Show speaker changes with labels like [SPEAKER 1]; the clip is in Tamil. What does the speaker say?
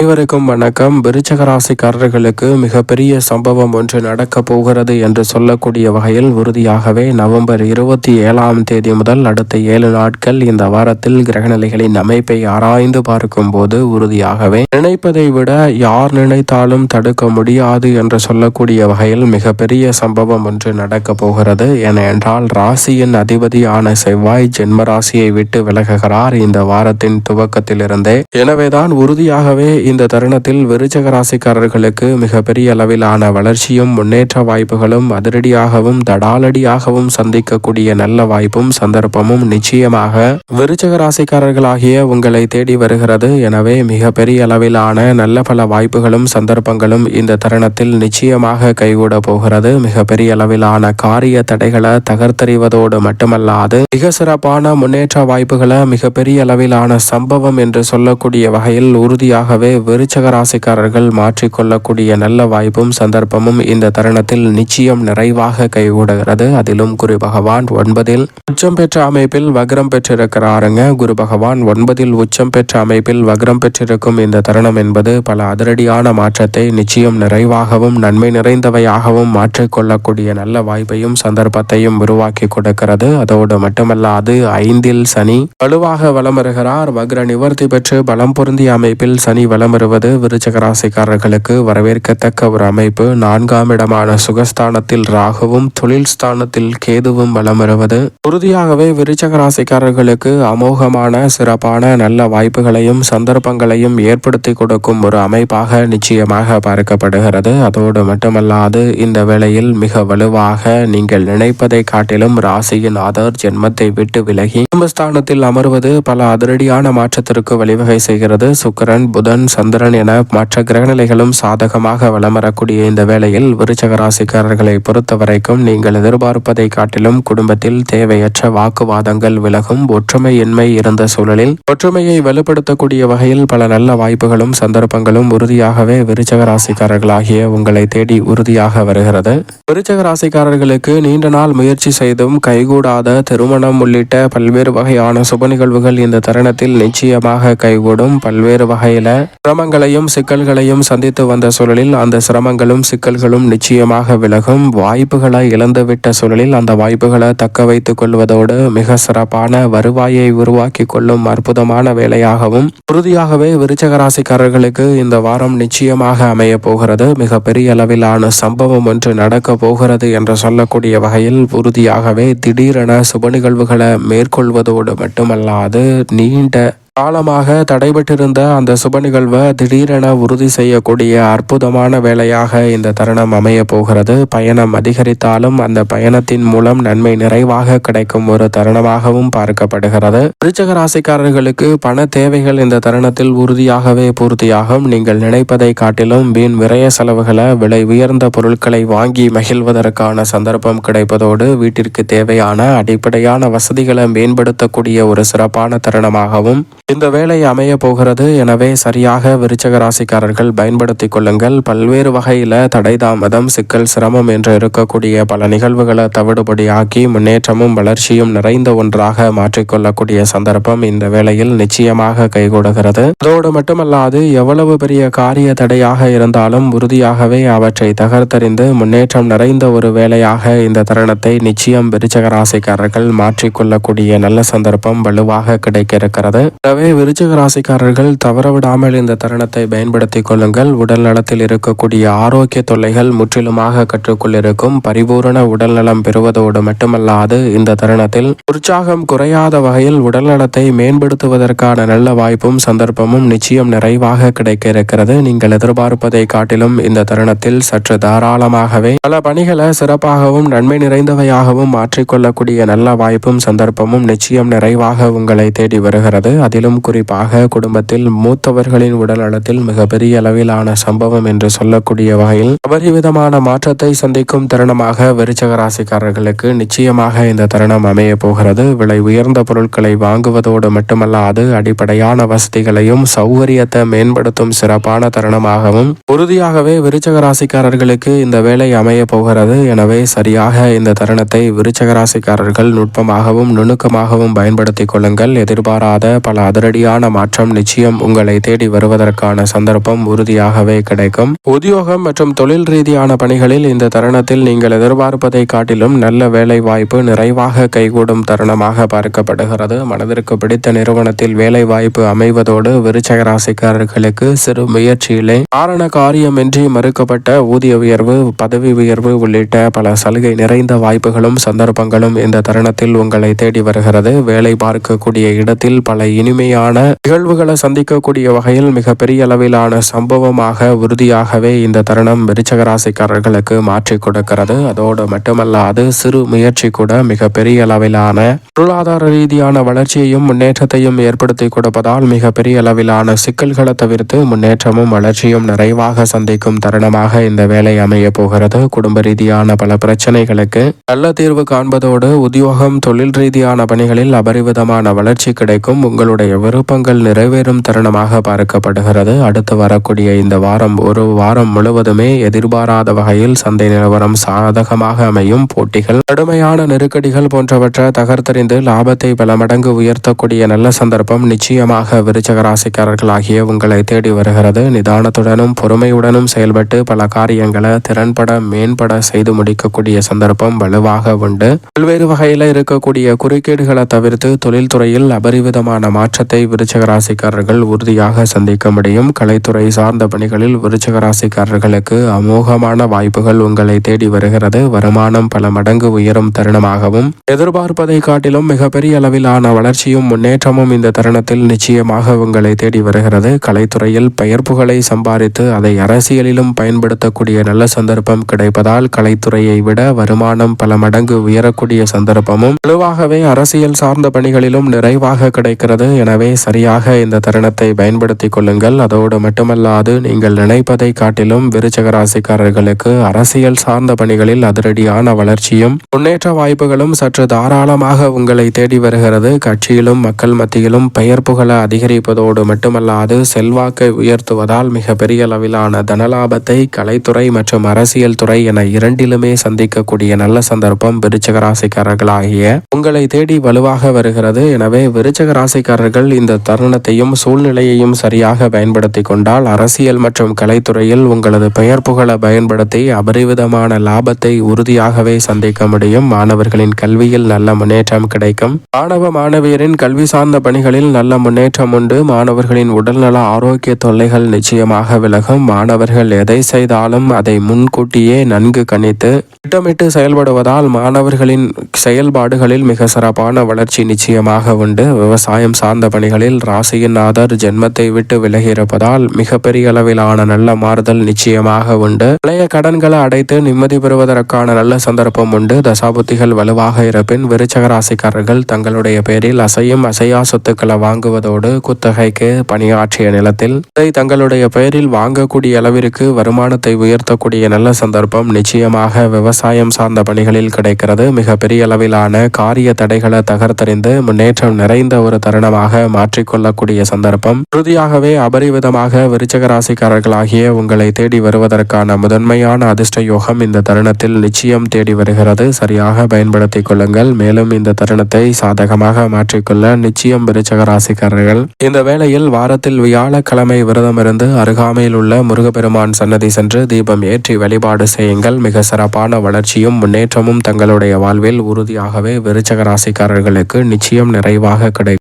[SPEAKER 1] அனைவருக்கும் வணக்கம். விருச்சக ராசிக்காரர்களுக்கு மிகப்பெரிய சம்பவம் ஒன்று நடக்கப் போகிறது என்று சொல்லக்கூடிய வகையில் உறுதியாகவே நவம்பர் இருபத்தி ஏழாம் தேதி முதல் அடுத்த ஏழு நாட்கள் இந்த வாரத்தில் கிரகநிலைகளின் அமைப்பை ஆராய்ந்து பார்க்கும் போது உறுதியாகவே நினைப்பதை விட யார் நினைத்தாலும் தடுக்க முடியாது என்று சொல்லக்கூடிய வகையில் மிகப்பெரிய சம்பவம் ஒன்று நடக்க போகிறது. என என்றால் ராசியின் அதிபதியான செவ்வாய் ஜென்ம ராசியை விட்டு விலகுகிறார். இந்த வாரத்தின் துவக்கத்திலிருந்தே. எனவேதான் உறுதியாகவே இந்த தருணத்தில் விருச்சக ராசிக்காரர்களுக்கு மிகப்பெரிய அளவிலான வளர்ச்சியும் முன்னேற்ற வாய்ப்புகளும் அதிரடியாகவும் தடாலடியாகவும் சந்திக்கக்கூடிய நல்ல வாய்ப்பும் சந்தர்ப்பமும் நிச்சயமாக விருச்சக ராசிக்காரர்களாகிய உங்களை தேடி வருகிறது. எனவே மிகப்பெரிய அளவிலான நல்ல பல வாய்ப்புகளும் சந்தர்ப்பங்களும் இந்த தருணத்தில் நிச்சயமாக கைகூட போகிறது. மிகப்பெரிய அளவிலான காரிய தடைகளை தகர்த்தறிவதோடு மட்டுமல்லாது மிக சிறப்பான முன்னேற்ற வாய்ப்புகளை மிகப்பெரிய அளவிலான சம்பவம் என்று சொல்லக்கூடிய வகையில் உறுதியாகவே விருச்சக ராசிக்காரர்கள் மாற்றிக்கொள்ளக்கூடிய நல்ல வாய்ப்பும் சந்தர்ப்பமும் இந்த தருணத்தில் நிச்சயம் நிறைவாக கைகூடுகிறது. அதிலும் குரு பகவான் ஒன்பதில் உச்சம் பெற்ற அமைப்பில் வக்ரம் பெற்றிருக்கிறாருங்க. குரு பகவான் ஒன்பதில் உச்சம் பெற்ற அமைப்பில் வக்ரம் பெற்றிருக்கும் இந்த தருணம் என்பது பல அதிரடியான மாற்றத்தை நிச்சயம் நிறைவாகவும் நன்மை நிறைந்தவையாகவும் மாற்றிக்கொள்ளக்கூடிய நல்ல வாய்ப்பையும் சந்தர்ப்பத்தையும் உருவாக்கி கொடுக்கிறது. அதோடு மட்டுமல்லாது ஐந்தில் சனி வலுவாக வலம் வருகிறார். வக்ர நிவர்த்தி பெற்று பலம் பொருந்திய அமைப்பில் சனி வலம் வருவது விருச்சக ராசிக்காரர்களுக்கு வரவேற்கத்தக்க ஒரு அமைப்பு. நான்காம் இடமான சுகஸ்தானத்தில் ராகுவும் தொழில் ஸ்தானத்தில் கேதுவும் வலம் வருவது உறுதியாகவே விருச்சக ராசிக்காரர்களுக்கு அமோகமான சிறப்பான நல்ல வாய்ப்புகளையும் சந்தர்ப்பங்களையும் ஏற்படுத்தி கொடுக்கும் ஒரு அமைப்பாக நிச்சயமாக பார்க்கப்படுகிறது. அதோடு மட்டுமல்லாது இந்த வேளையில் மிக வலுவாக நீங்கள் நினைப்பதை காட்டிலும் ராசியின் ஆதர் ஜென்மத்தை விட்டு விலகி குடும்பஸ்தானத்தில் அமர்வது பல அதிரடியான மாற்றத்திற்கு வழிவகை செய்கிறது. சுக்கரன் புதன் சந்திரன் என மற்ற கிரகநிலைகளும் சாதகமாக வலம் வரக்கூடிய இந்த வேளையில் விருச்சக ராசிக்காரர்களை பொறுத்த வரைக்கும் நீங்கள் எதிர்பார்ப்பதை காட்டிலும் குடும்பத்தில் தேவையற்ற வாக்குவாதங்கள் விலகும் ஒற்றுமையின்மை இருந்த சூழலில் ஒற்றுமையை வலுப்படுத்தக்கூடிய வகையில் பல நல்ல வாய்ப்புகளும் சந்தர்ப்பங்களும் உறுதியாகவே விருச்சக ராசிக்காரர்களாகிய உங்களை தேடி உறுதியாக வருகிறது. விருச்சக ராசிக்காரர்களுக்கு நீண்ட நாள் முயற்சி செய்தும் கைகூடாத திருமணம் உள்ளிட்ட பல்வேறு வகையான சுப நிகழ்வுகள் இந்த தருணத்தில் நிச்சயமாக கைகூடும். பல்வேறு வகையில சிரமங்களையும் சிக்கல்களையும் சந்தித்து வந்த சூழலில் அந்த சிரமங்களும் சிக்கல்களும் நிச்சயமாக விலகும். வாய்ப்புகளை இழந்துவிட்ட சூழலில் அந்த வாய்ப்புகளை தக்க வைத்துக் கொள்வதோடு மிக சிறப்பான வருவாயை உருவாக்கி கொள்ளும் அற்புதமான வேலையாகவும் உறுதியாகவே விருச்சக ராசிக்காரர்களுக்கு இந்த வாரம் நிச்சயமாக அமைய போகிறது. மிக பெரிய அளவிலான சம்பவம் ஒன்று நடக்க போகிறது என்று சொல்லக்கூடிய வகையில் உறுதியாகவே திடீரென சுப நிகழ்வுகளை மேற்கொள்வதோடு மட்டுமல்லாது நீண்ட காலமாக தடைபட்டிருந்த அந்த சுப நிகழ்வை திடீரென உறுதி செய்யக்கூடிய அற்புதமான வேலையாக இந்த தருணம் அமைய போகிறது. பயணம் அதிகரித்தாலும் அந்த பயணத்தின் மூலம் நன்மை நிறைவாக கிடைக்கும் ஒரு தருணமாகவும் பார்க்கப்படுகிறது. விருச்சக ராசிக்காரர்களுக்கு பண தேவைகள் இந்த தருணத்தில் உறுதியாகவே பூர்த்தியாகும். நீங்கள் நினைப்பதை காட்டிலும் வீண் விரய செலவுகளை விலை உயர்ந்த பொருட்களை வாங்கி மகிழ்வதற்கான சந்தர்ப்பம் கிடைப்பதோடு வீட்டிற்கு தேவையான அடிப்படையான வசதிகளை மேம்படுத்தக்கூடிய ஒரு சிறப்பான தருணமாகவும் இந்த வேலை அமைய போகிறது எனவே சரியாக விருச்சக ராசிக்காரர்கள் பயன்படுத்தி கொள்ளுங்கள். பல்வேறு வகையில் தடை தாமதம் சிக்கல் சிரமம் என்று இருக்கக்கூடிய பல நிகழ்வுகளை தவிடுபடியாக்கி முன்னேற்றமும் வளர்ச்சியும் நிறைந்த ஒன்றாக மாற்றிக்கொள்ளக்கூடிய சந்தர்ப்பம் இந்த வேளையில் நிச்சயமாக கைகூடுகிறது. அதோடு மட்டுமல்லாது எவ்வளவு பெரிய காரிய தடையாக இருந்தாலும் உறுதியாகவே அவற்றை தகர்த்தறிந்து முன்னேற்றம் நிறைந்த ஒரு வேலையாக இந்த தருணத்தை நிச்சயம் விருச்சக ராசிக்காரர்கள் மாற்றிக்கொள்ளக்கூடிய நல்ல சந்தர்ப்பம் வலுவாக கிடைக்க இருக்கிறது. ஆகவே விருச்சக ராசிக்காரர்கள் தவறவிடாமல் இந்த தருணத்தை பயன்படுத்திக் கொள்ளுங்கள். உடல் நலத்தில் இருக்கக்கூடிய ஆரோக்கிய தொல்லைகள் முற்றிலுமாக கற்றுக்கொள்ளிருக்கும் பரிபூரண உடல் நலம் பெறுவதோடு மட்டுமல்லாது இந்த தருணத்தில் உற்சாகம் குறையாத வகையில் உடல் நலத்தை மேம்படுத்துவதற்கான நல்ல வாய்ப்பும் சந்தர்ப்பமும் நிச்சயம் நிறைவாக கிடைக்க இருக்கிறது நீங்கள் எதிர்பார்ப்பதை காட்டிலும் இந்த தருணத்தில் சற்று தாராளமாகவே பல பணிகளை சிறப்பாகவும் நன்மை நிறைந்தவையாகவும் மாற்றிக்கொள்ளக்கூடிய நல்ல வாய்ப்பும் சந்தர்ப்பமும் நிச்சயம் நிறைவாக உங்களை தேடி வருகிறது. அதிலும் குறிப்பாக குடும்பத்தில் மூத்தவர்களின் உடல் நலத்தில் மிகப்பெரிய அளவிலான சம்பவம் என்று சொல்லக்கூடிய வகையில் அபரிவிதமான மாற்றத்தை சந்திக்கும் தருணமாக விருச்சக ராசிக்காரர்களுக்கு நிச்சயமாக இந்த தருணம் அமைய போகிறது. விலை உயர்ந்த பொருட்களை வாங்குவதோடு மட்டுமல்லாது அடிப்படையான வசதிகளையும் சௌகரியத்தை மேம்படுத்தும் சிறப்பான தருணமாகவும் உறுதியாகவே விருச்சக ராசிக்காரர்களுக்கு இந்த வேலை அமைய போகிறது. எனவே சரியாக இந்த தருணத்தை விருச்சக ராசிக்காரர்கள் நுட்பமாகவும் நுணுக்கமாகவும் பயன்படுத்திக் கொள்ளுங்கள். எதிர்பாராத பல அதிர் அதிரடியான மாற்றம் நிச்சயம் உங்களை தேடி வருவதற்கான சந்தர்ப்பம் உறுதியாகவே கிடைக்கும். உத்தியோகம் மற்றும் தொழில் ரீதியான பணிகளில் இந்த தருணத்தில் நீங்கள் எதிர்பார்ப்பதை காட்டிலும் நல்ல வேலை வாய்ப்பு நிறைவாக கைகூடும் தருணமாக பார்க்கப்படுகிறது. மனதிற்கு பிடித்த நிறுவனத்தில் வேலை வாய்ப்பு அமைவதோடு விருச்சக ராசிக்காரர்களுக்கு சிறு முயற்சியிலே காரண காரியமின்றி மறுக்கப்பட்ட ஊதிய உயர்வு பதவி உயர்வு உள்ளிட்ட பல சலுகை நிறைந்த வாய்ப்புகளும் சந்தர்ப்பங்களும் இந்த தருணத்தில் உங்களை தேடி வருகிறது. வேலை பார்க்கக்கூடிய இடத்தில் பல இனிமையான நிகழ்வுகளை சந்திக்கக்கூடிய வகையில் மிகப்பெரிய அளவிலான சம்பவமாக உறுதியாகவே இந்த தருணம் விருச்சகராசிக்காரர்களுக்கு மாற்றி கொடுக்கிறது. அதோடு மட்டுமல்லாது சிறு முயற்சி கூட மிகப்பெரிய அளவிலான பொருளாதார ரீதியான வளர்ச்சியையும் முன்னேற்றத்தையும் ஏற்படுத்தி கொடுப்பதால் மிகப்பெரிய அளவிலான சிக்கல்களை தவிர்த்து முன்னேற்றமும் வளர்ச்சியும் நிறைவாக சந்திக்கும் தருணமாக இந்த வேலை அமைய போகிறது. குடும்ப ரீதியான பல பிரச்சனைகளுக்கு நல்ல தீர்வு காண்பதோடு உத்தியோகம் தொழில் ரீதியான பணிகளில் அபரிவிதமான வளர்ச்சி கிடைக்கும். உங்களுடைய விருப்பங்கள் நிறைவேறும் தருணமாக பார்க்கப்படுகிறது. அடுத்து வரக்கூடிய இந்த வாரம் ஒரு வாரம் முழுவதுமே எதிர்பாராத வகையில் சந்தை நிலவரம் சாதகமாக அமையும். போட்டிகள் கடுமையான நெருக்கடிகள் போன்றவற்றை தகர்த்தறிந்து லாபத்தை பல மடங்கு உயர்த்தக்கூடிய நல்ல சந்தர்ப்பம் நிச்சயமாக விருச்சக ராசிக்காரர்களாகிய உங்களை தேடி வருகிறது. நிதானத்துடனும் பொறுமையுடனும் செயல்பட்டு பல காரியங்களை திறன்பட மேம்பட செய்து முடிக்கக்கூடிய சந்தர்ப்பம் வலுவாக உண்டு. பல்வேறு வகையில் இருக்கக்கூடிய குறுக்கீடுகளை தவிர்த்து தொழில்துறையில் அபரிவிதமான மாற்றம் மாற்றத்தை விருச்சக ராசிக்காரர்கள் உறுதியாக சந்திக்க முடியும். கலைத்துறை சார்ந்த பணிகளில் விருச்சக ராசிக்காரர்களுக்கு அமோகமான வாய்ப்புகள் உங்களை தேடி வருகிறது. வருமானம் பல மடங்கு உயரும் தருணமாகவும் எதிர்பார்ப்பதை காட்டிலும் மிகப்பெரிய அளவிலான வளர்ச்சியும் முன்னேற்றமும் இந்த தருணத்தில் நிச்சயமாக உங்களை தேடி வருகிறது. கலைத்துறையில் பெயர்ப்புகளை சம்பாதித்து அதை அரசியலிலும் பயன்படுத்தக்கூடிய நல்ல சந்தர்ப்பம் கிடைப்பதால் கலைத்துறையை விட வருமானம் பல மடங்கு உயரக்கூடிய சந்தர்ப்பமும் வலுவாகவே அரசியல் சார்ந்த பணிகளிலும் நிறைவாக கிடைக்கிறது. என எனவே சரியாக இந்த தருணத்தை பயன்படுத்திக் கொள்ளுங்கள். அதோடு மட்டுமல்லாது நீங்கள் நினைப்பதை காட்டிலும் விருச்சக ராசிக்காரர்களுக்கு அரசியல் சார்ந்த பணிகளில் அதிரடியான வளர்ச்சியும் முன்னேற்ற வாய்ப்புகளும் சற்று தாராளமாக உங்களை தேடி வருகிறது. கட்சியிலும் மக்கள் மத்தியிலும் பெயர் புகழ அதிகரிப்பதோடு மட்டுமல்லாது செல்வாக்கை உயர்த்துவதால் மிக பெரிய அளவிலான தனலாபத்தை கலைத்துறை மற்றும் அரசியல் துறை என இரண்டிலுமே சந்திக்கக்கூடிய நல்ல சந்தர்ப்பம் விருச்சக ராசிக்காரர்களாகிய உங்களை தேடி வலுவாக வருகிறது. எனவே விருச்சக ராசிக்காரர்கள் இந்த தருணத்தையும் சூழ்நிலையையும் சரியாக பயன்படுத்தி கொண்டால் அரசியல் மற்றும் கலைத்துறையில் உங்களது பெயர் புகழ பயன்படுத்தி அபரிவிதமான லாபத்தை உறுதியாகவே சந்திக்க முடியும். மாணவர்களின் கல்வியில் நல்ல முன்னேற்றம் கிடைக்கும். மாணவ மாணவியரின் கல்வி சார்ந்த பணிகளில் நல்ல முன்னேற்றம் உண்டு. மாணவர்களின் உடல்நல ஆரோக்கிய தொல்லைகள் நிச்சயமாக விலகும். மாணவர்கள் எதை செய்தாலும் அதை முன்கூட்டியே நன்கு கணித்து திட்டமிட்டு செயல்படுவதால் மாணவர்களின் செயல்பாடுகளில் மிக சிறப்பான வளர்ச்சி நிச்சயமாக உண்டு. விவசாயம் சார்ந்த பணிகளில் ராசியின் ஆதர் ஜென்மத்தை விட்டு விலகி இருப்பதால் மிகப்பெரிய அளவிலான நல்ல மாறுதல் நிச்சயமாக உண்டு. பழைய கடன்களை அடைத்து நிம்மதி பெறுவதற்கான நல்ல சந்தர்ப்பம் உண்டு. தசாபுத்திகள் வலுவாக இருப்பின் விருச்சக ராசிக்காரர்கள் தங்களுடைய பேரில் அசையும் அசையா சொத்துக்களை வாங்குவதோடு குத்தகைக்கு பணியாற்றிய நிலத்தில் இதை தங்களுடைய பெயரில் வாங்கக்கூடிய அளவிற்கு வருமானத்தை உயர்த்தக்கூடிய நல்ல சந்தர்ப்பம் நிச்சயமாக விவசாயம் சார்ந்த பணிகளில் கிடைக்கிறது. மிக பெரிய அளவிலான காரிய தடைகளை தகர்த்தறிந்து முன்னேற்றம் நிறைந்த ஒரு தருணமாக மாற்றிக்கொள்ளக்கூடிய சந்தர்ப்பம். உறுதியாகவே அபரிவிதமாக விருச்சக ராசிக்காரர்களாகிய உங்களை தேடி வருவதற்கான முதன்மையான அதிர்ஷ்ட யோகம் இந்த தருணத்தில் நிச்சயம் தேடி வருகிறது. சரியாக பயன்படுத்திக் கொள்ளுங்கள். மேலும் இந்த தருணத்தை சாதகமாக மாற்றிக்கொள்ள நிச்சயம் விருச்சக ராசிக்காரர்கள் இந்த வேளையில் வாரத்தில் வியாழக்கிழமை விரதமிருந்து அருகாமையில் உள்ள முருகப்பெருமான் சன்னதி சென்று தீபம் ஏற்றி வழிபாடு செய்யுங்கள். மிக சிறப்பான வளர்ச்சியும் முன்னேற்றமும் தங்களுடைய வாழ்வில் உறுதியாகவே விருச்சக ராசிக்காரர்களுக்கு நிச்சயம் நிறைவாக கிடைக்கும்.